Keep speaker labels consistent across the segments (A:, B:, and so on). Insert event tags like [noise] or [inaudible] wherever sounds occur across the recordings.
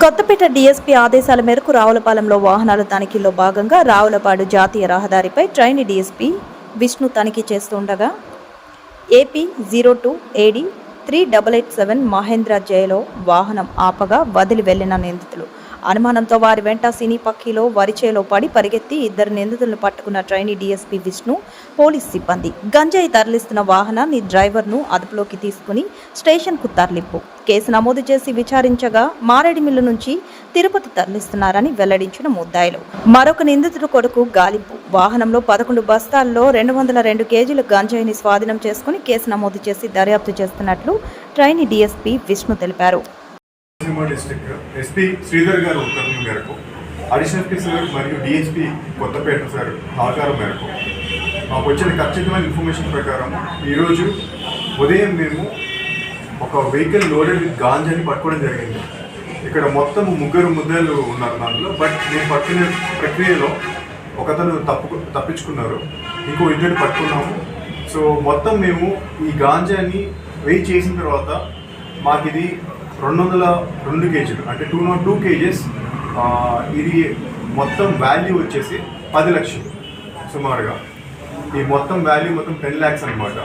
A: Kothapeta DSP ఆదేశాల మేరకు రావులపాలెంలో వాహనాల తనిఖీలో భాగంగా రావులపాడు జాతీయ రహదారిపై ట్రైన్ డీఎస్పీ విష్ణు తనిఖీ చేస్తుండగా A P zero two A D three double eight seven Mahindra Xylo వాహనం ఆపగా వదిలి వెళ్ళిన నిందితులు అనుమానంతో వారి వెంట సినీ పక్కీలో వరిచేలో పడి పరిగెత్తి ఇద్దరు నిందితులను పట్టుకున్న ట్రైనీ డీఎస్పీ విష్ణు పోలీస్ సిబ్బంది. గంజాయి తరలిస్తున్న వాహనాన్ని డ్రైవర్ను అదుపులోకి తీసుకుని స్టేషన్కు తరలింపు. కేసు నమోదు చేసి విచారించగా మారేడుమిల్లు నుంచి తిరుపతి తరలిస్తున్నారని వెల్లడించిన ముద్దాయిలు. మరొక నిందితుడు కొడుకు గాలింపు. వాహనంలో పదకొండు బస్తాల్లో రెండు వందల రెండు కేజీల గంజాయిని స్వాధీనం చేసుకుని కేసు నమోదు చేసి దర్యాప్తు చేస్తున్నట్లు ట్రైనీ డీఎస్పీ విష్ణు తెలిపారు.
B: కోహిమా డిస్ట్రిక్ట్ ఎస్పీ శ్రీధర్ గారు ఉత్తర్వుల మేరకు అడిషనల్ ఎస్పీ సార్ మరియు డిఎస్పీ కొత్తపేట సార్ సహకారం మేరకు. మాకు వచ్చిన ఖచ్చితమైన ఇన్ఫర్మేషన్ ప్రకారం ఈరోజు ఉదయం మేము ఒక వెహికల్ లోడెడ్ విత్ గాంజాని పట్టుకోవడం జరిగింది. ఇక్కడ మొత్తం ముగ్గురు ముద్దలు ఉన్నారు దాంట్లో బట్ మేము పట్టుకునే ప్రక్రియలో ఒకతను తప్పు తప్పించుకున్నారు. ఇంకో ఇద్దరు పట్టుకున్నాము. సో మొత్తం మేము ఈ గాంజాని వెయిట్ చేసిన తర్వాత మాకు ఇది రెండు వందల రెండు కేజీలు అంటే టూ నాట్ టూ కేజెస్ ఇది మొత్తం వాల్యూ వచ్చేసి పది లక్షలు సుమారుగా. ఈ మొత్తం వాల్యూ మొత్తం టెన్ ల్యాక్స్ అనమాట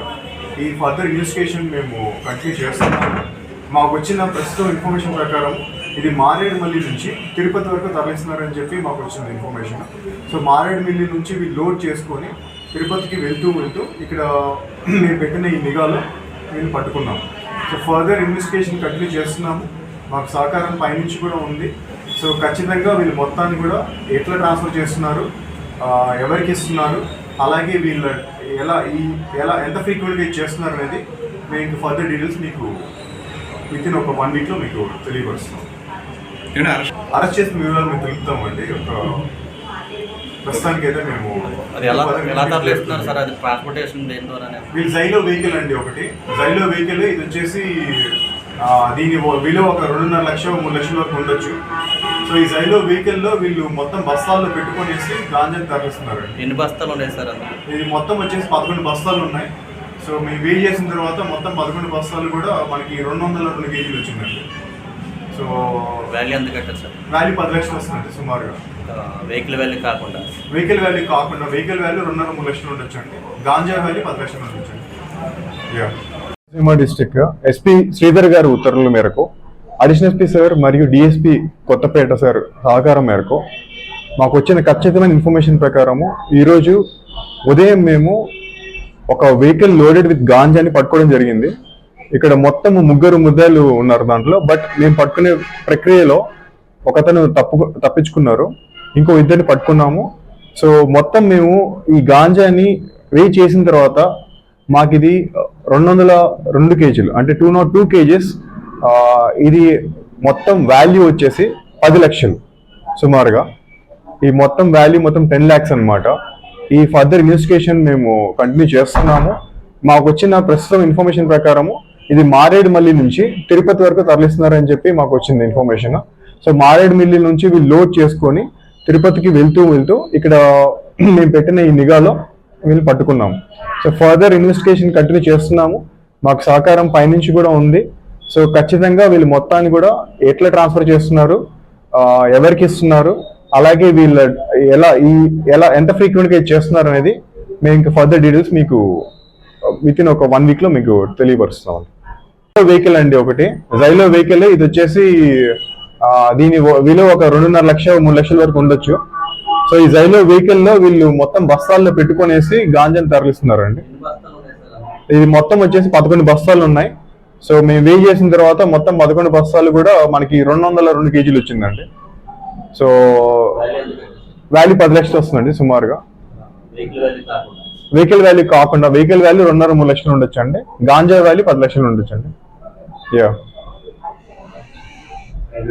B: ఈ ఫర్దర్ ఇన్వెస్టిగేషన్ మేము కంటిన్యూ చేస్తున్నాము మాకు వచ్చిన ప్రస్తుతం ఇన్ఫర్మేషన్ ప్రకారం ఇది మారేడుమల్లి నుంచి తిరుపతి వరకు తరలిస్తున్నారని చెప్పి మాకు వచ్చిన ఇన్ఫర్మేషన్ సో మారేడుమిల్లి నుంచి వీళ్ళు లోడ్ చేసుకొని తిరుపతికి వెళ్తూ వెళ్తూ ఇక్కడ [clears throat] మేము పెట్టిన ఈ నిఘాలో వీళ్ళు పట్టుకున్నాము సో ఫర్దర్ ఇన్వెస్టిగేషన్ కంటిన్యూ చేస్తున్నాము. మాకు సహకారం పైనుంచి కూడా ఉంది. సో ఖచ్చితంగా వీళ్ళు మొత్తాన్ని కూడా ఎట్లా ట్రాన్స్ఫర్ చేస్తున్నారు ఎవరికి ఇస్తున్నారు అలాగే వీళ్ళు ఎలా ఈ ఎలా ఎంత ఫ్రీక్వెంట్గా చేస్తున్నారు అనేది మేము ఫర్దర్ డీటెయిల్స్ మీకు విత్ ఇన్ ఒక వన్ వీక్లో మీకు తెలియపరుస్తాం
C: ఏమైనా అరెస్ట్
B: అరెస్ట్ చేసిన వివరాలు మేము తెలుపుతామండి. ఒక ప్రస్తుతానికి అయితే మేము
D: అది ఎలా ఎలా తరలిస్తున్నారు సార్? అది ట్రాన్స్పోర్టేషన్ దేని ద్వారా
B: వీళ్ళు జైలో వెహికల్ అండి ఒకటి. జైలో వెహికల్ ఇది వచ్చేసి దీని విలువ ఒక రెండున్నర లక్ష మూడు లక్షల వరకు ఉండొచ్చు. సో ఈ జైలో వెహికల్లో వీళ్ళు మొత్తం బస్తాల్లో పెట్టుకొనేసి గాంజాని తరలిస్తున్నారండి.
D: ఎన్ని బస్తాలు ఉన్నాయి సార్
B: ఇది మొత్తం వచ్చేసి పదకొండు బస్తాలు ఉన్నాయి. సో మేము వెయిట్ చేసిన తర్వాత మొత్తం పదకొండు బస్తాలు కూడా మనకి రెండు వందల రెండు కేజీలు వచ్చిందండి. సో
D: వాల్యూ ఎంత కట్టారు సార్?
B: వాల్యూ పది లక్షలు వస్తుంది సుమారుగా.
D: వెహికల్ వాల్యూ కాకుండా.
B: వెహికల్ వాల్యూ కాకుండా వెహికల్ వాల్యూ రెండున్నర మూడు లక్షలు ఉండొచ్చు అండి. గాంజా వాల్యూ పది లక్షలు ఉండొచ్చు అండి.
E: డిస్ట్రిక్ట్ ఎస్పీ శ్రీధర్ గారి ఉత్తర్వుల మేరకు అడిషనల్ ఎస్పీ సార్ మరియు డిఎస్పీ కొత్తపేట సార్ సహకారం మేరకు మాకు వచ్చిన ఖచ్చితమైన ఇన్ఫర్మేషన్ ప్రకారము ఈరోజు ఉదయం మేము ఒక వెహికల్ లోడెడ్ విత్ గాంజాని పట్టుకోవడం జరిగింది. ఇక్కడ మొత్తం ముగ్గురు ముద్దలు ఉన్నారు దాంట్లో బట్ మేము పట్టుకునే ప్రక్రియలో ఒకతను తప్పు తప్పించుకున్నారు ఇంకో ఇద్దరిని పట్టుకున్నాము. సో మొత్తం మేము ఈ గాంజాని వే చేసిన తర్వాత మాకు ఇది రెండు వందల రెండు కేజీలు అంటే టూ నాట్ టూ కేజెస్ ఇది మొత్తం వాల్యూ వచ్చేసి పది లక్షలు సుమారుగా. ఈ మొత్తం వాల్యూ మొత్తం టెన్ ల్యాక్స్ అన్నమాట. ఈ ఫర్దర్ ఇన్వెస్టిగేషన్ మేము కంటిన్యూ చేస్తున్నాము. మాకు వచ్చిన ప్రస్తుతం ఇన్ఫర్మేషన్ ప్రకారము ఇది మారేడుమల్లి నుంచి తిరుపతి వరకు తరలిస్తున్నారని చెప్పి మాకు వచ్చింది ఇన్ఫర్మేషన్ సో మారేడుమిల్లి నుంచి వీళ్ళు లోడ్ చేసుకొని తిరుపతికి వెళ్తూ వెళ్తూ ఇక్కడ [clears throat] మేము పెట్టిన ఈ నిఘాలో వీళ్ళు పట్టుకున్నాము సో ఫర్దర్ ఇన్వెస్టిగేషన్ కంటిన్యూ చేస్తున్నాము. మాకు సహకారం పైనుంచి కూడా ఉంది. సో ఖచ్చితంగా వీళ్ళు మొత్తాన్ని కూడా ఎట్లా ట్రాన్స్ఫర్ చేస్తున్నారు ఎవరికి ఇస్తున్నారు అలాగే వీళ్ళ ఎలా ఈ ఎలా ఎంత ఫ్రీక్వెంట్గా చేస్తున్నారు అనేది మేము ఇంకా ఫర్దర్ డీటెయిల్స్ మీకు విత్ ఇన్ ఒక వన్ వీక్లో మీకు తెలియపరుస్తున్నాం వెహికల్ అండి ఒకటి. జైలో వెహికల్ ఇది వచ్చేసి దీని విలువ ఒక రెండున్నర లక్ష మూడు లక్షల వరకు ఉండొచ్చు. సో ఈ జైలో వెహికల్లో వీళ్ళు మొత్తం బస్తాల్లో పెట్టుకునేసి గాంజాని తరలిస్తున్నారండి. ఇది మొత్తం వచ్చేసి పదకొండు బస్తాలు ఉన్నాయి. సో మేము వెయిట్ చేసిన తర్వాత మొత్తం పదకొండు బస్తాలు కూడా మనకి రెండు వందల రెండు కేజీలు వచ్చిందండి. సో
D: వాల్యూ
E: పది లక్షలు వస్తుందండి సుమారుగా.
D: వెహికల్ కాకుండా
E: వెహికల్ వాల్యూ కాకుండా వెహికల్ వాల్యూ రెండున్నర మూడు లక్షలు ఉండొచ్చు అండి గాంజా వాల్యూ పది లక్షలు ఉండొచ్చు అండి Yeah.